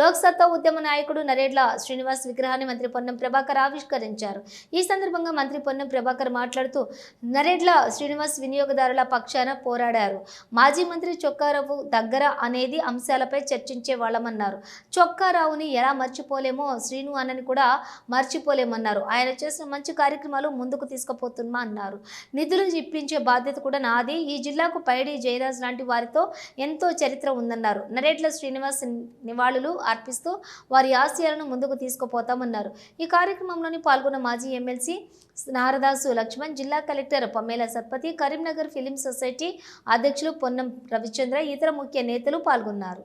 లోక్సత్తా ఉద్యమ నాయకుడు నరేడ్ల శ్రీనివాస్ విగ్రహాన్ని మంత్రి పొన్నం ప్రభాకర్ ఆవిష్కరించారు. ఈ సందర్భంగా మంత్రి పొన్నం ప్రభాకర్ మాట్లాడుతూ నరేడ్ల శ్రీనివాస్ వినియోగదారుల పక్షాన పోరాడారు. మాజీ మంత్రి చొక్కారావు దగ్గర అనేది అంశాలపై చర్చించే వాళ్ళమన్నారు. చొక్కారావుని ఎలా మర్చిపోలేమో శ్రీను అన్నని కూడా మర్చిపోలేమన్నారు. ఆయన చేసిన మంచి కార్యక్రమాలు ముందుకు తీసుకుపోతున్నా అన్నారు. నిధులు ఇప్పించే బాధ్యత కూడా నాది. ఈ జిల్లాకు పైడి జయరాజ్ లాంటి వారితో ఎంతో చరిత్ర ఉందన్నారు. నరేట్ల శ్రీనివాస్ నివాళులు నివాళులు అర్పిస్తూ వారి ఆశయాలను ముందుకు తీసుకుపోతామన్నారు. ఈ కార్యక్రమంలోని పాల్గొన్న మాజీ ఎమ్మెల్సీ నారదాసు లక్ష్మణ్ జిల్లా collector Pamela Satpathy Karimnagar film society అధ్యక్షులు పొన్నం రవిచంద్ర ఇతర ముఖ్య నేతలు పాల్గొన్నారు.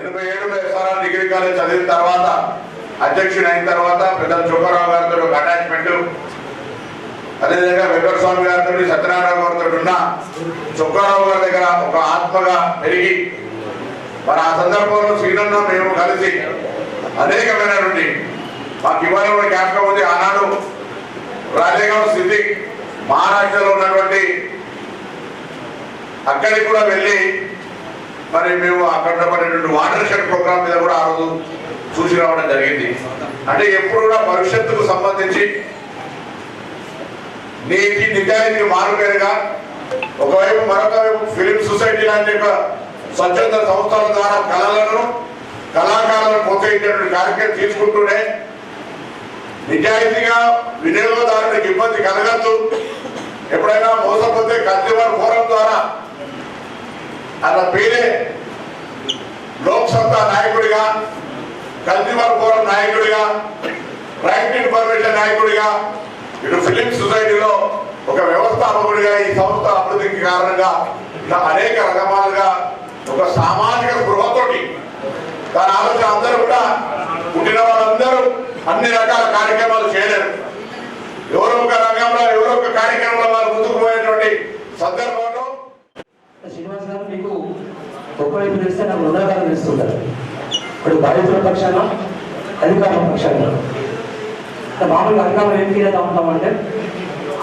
ఎనభై ఏడులో ఎస్ఆర్ఆర్ డిగ్రీ కాలేజ్ చదివిన తర్వాత అధ్యక్షుడు అయిన తర్వాత పెద్ద చొక్కారావు గారితో ఒక అటాచ్మెంట్ అదేవిధంగా వెంకట స్వామి గారితో సత్యనారాయణ గారితో ఉన్న సుబ్బారావు గారి దగ్గర ఒక ఆత్మగా పెరిగి మరి ఆ సందర్భంలో శ్రీనన్న మేము కలిసి అనేకమైనటువంటి మాకు ఇవాళ కూడా జ్ఞాపకం ఉంది ఆనాడు రాజేగావ్ స్థితి మహారాష్ట్రలో ఉన్నటువంటి అక్కడికి కూడా వెళ్ళి మరి మేము అక్కడ ఉన్నటువంటి వాటర్ షెడ్ ప్రోగ్రామ్ మీద కూడా ఆ రోజు చూసి రావడం జరిగింది. అంటే ఎప్పుడు కూడా భవిష్యత్తుకు సంబంధించి నీకి నిజాయితీకి మారుపేరుగా ఒకవైపు మరొక వైపు ఫిలిం సొసైటీ లాంటి ఒక స్వచ్ఛంద సంస్థల ద్వారా కళలను కళాకారులను ప్రోత్సహించేటువంటి కార్యక్రమం తీసుకుంటూనే నిజాయితీగా వినియోగదారునికి ఇబ్బంది కలగద్దు. ఎప్పుడైనా మోసపోతే కన్స్యూమర్ ఫోరం ద్వారా అన్న పేరే లోక్సత్తా నాయకుడిగా కన్స్యూమర్ ఫోరం నాయకుడిగా రైట్ ఇన్ఫర్మేషన్ నాయకుడిగా ఇటు ఫిలిం సొసైటీలో ఒక వ్యవస్థాపకుడిగా ఈ సంస్థ అభివృద్ధికి కారణంగా ఇలా అనేక రకమాలుగా ఒక సామాజిక స్పృహతోటి దాని ఆలోచన అందరూ కూడా పుట్టిన వాళ్ళందరూ అన్ని రకాల కార్యక్రమాలు చేయలేరు. ఎవరో ఒక రంగంలో ఎవరో ఒక కార్యక్రమంలో వాళ్ళు ముందుకు పోయేటువంటి సందర్భంలో శ్రీనివాస్ గారు మీకు ఒకవైపు తెలిస్తే నాకు హృదయకాలం తెలుస్తుంటారు ఇప్పుడు బాధితుల పక్షాన అధికారుల పక్షాన. మామూలుగా అధికారులు ఏం ఫీల్ అవుతా ఉంటామంటే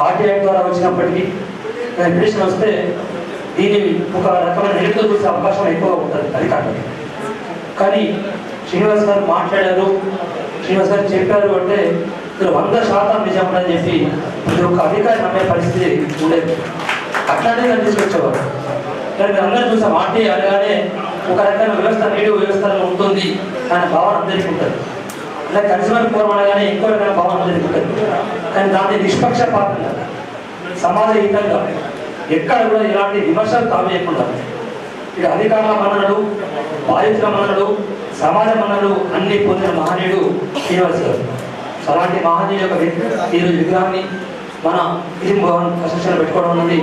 ఆర్టీ యాక్ట్ ద్వారా వచ్చినప్పటికీ పిటిషన్ వస్తే దీని ఒక రకమైన నెగిటివ్ చూసే అవకాశం ఎక్కువగా ఉంటుంది అది కాబట్టి కానీ శ్రీనివాస్ గారు మాట్లాడారు శ్రీనివాస్ గారు చెప్పారు అంటే ఇందులో వంద శాతం నిజం అని చెప్పి ప్రతి ఒక్క అధికారి నమ్మే పరిస్థితి ఉండేది. అట్లానే కనిపించుకొచ్చేవారు కానీ అందరూ చూసాం ఆర్టీ అనగానే ఒక రకమైన వ్యవస్థ నేడు వ్యవస్థలో ఉంటుంది అనే భావన అందరికీ ఉంటుంది. అలా కన్సూమర్ ఫోరం అనగానే ఇంకో రకమైన భావన అందరికీ కానీ దాన్ని నిష్పక్షపాతంగా సమాజహితంగా ఎక్కడ కూడా ఇలాంటి విమర్శలు తావేయకుండా ఇక అధికారుల మన్ననలు బాధితుల మన్ననలు సమాజ మన్నలు అన్ని పొందిన మహనీయుడు శ్రీనివాస్ గారు. అలాంటి మహనీయుడు యొక్క వి- ఈరోజు విగ్రహాన్ని మన ఇది భవన్ కన్స్ట్రక్షన్ పెట్టుకోవడం అనేది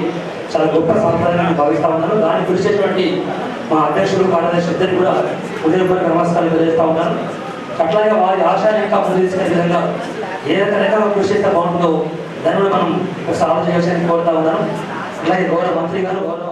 చాలా గొప్ప సాంప్రదాయాన్ని భావిస్తా ఉన్నాను. దాన్ని కృషి చేసినటువంటి మా అధ్యక్షులు కార్యదర్శి ఇద్దరు కూడా ఉదయపూర్వక నమస్కారాలు తెలియజేస్తా ఉన్నాను. అట్లాగే వారి ఆశయాన్ని ఇంకా ముందు తీసుకునే విధంగా ఏ రకరకాల కృషి అయితే బాగుంటుందో దాన్ని కూడా మనం ఒకసారి ఆలోచన చేయాలని కోరుతా ఉన్నాను. అలాగే గౌరవ మంత్రి గారు గౌరవ